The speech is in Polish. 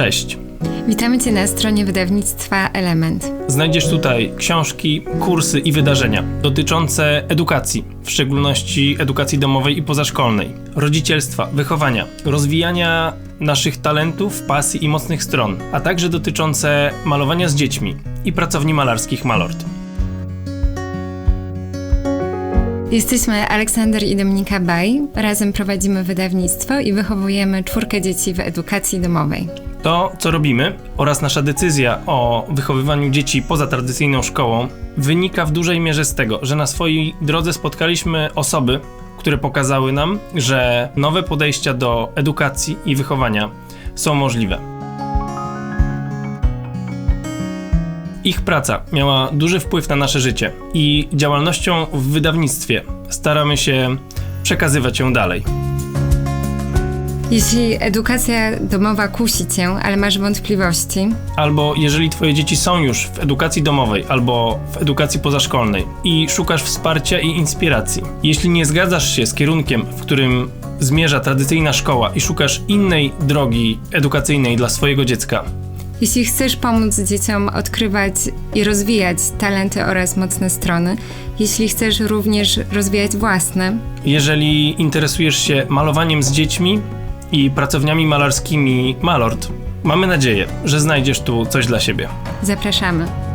Cześć. Witamy Cię na stronie wydawnictwa Element. Znajdziesz tutaj książki, kursy i wydarzenia dotyczące edukacji, w szczególności edukacji domowej i pozaszkolnej, rodzicielstwa, wychowania, rozwijania naszych talentów, pasji i mocnych stron, a także dotyczące malowania z dziećmi i pracowni malarskich Malort. Jesteśmy Aleksander i Dominika Baj. Razem prowadzimy wydawnictwo i wychowujemy czwórkę dzieci w edukacji domowej. To, co robimy oraz nasza decyzja o wychowywaniu dzieci poza tradycyjną szkołą wynika w dużej mierze z tego, że na swojej drodze spotkaliśmy osoby, które pokazały nam, że nowe podejścia do edukacji i wychowania są możliwe. Ich praca miała duży wpływ na nasze życie i działalnością w wydawnictwie staramy się przekazywać ją dalej. Jeśli edukacja domowa kusi Cię, ale masz wątpliwości, albo jeżeli twoje dzieci są już w edukacji domowej albo w edukacji pozaszkolnej i szukasz wsparcia i inspiracji. Jeśli nie zgadzasz się z kierunkiem, w którym zmierza tradycyjna szkoła i szukasz innej drogi edukacyjnej dla swojego dziecka, jeśli chcesz pomóc dzieciom odkrywać i rozwijać talenty oraz mocne strony, jeśli chcesz również rozwijać własne, jeżeli interesujesz się malowaniem z dziećmi i pracowniami malarskimi Malort, mamy nadzieję, że znajdziesz tu coś dla siebie. zapraszamy.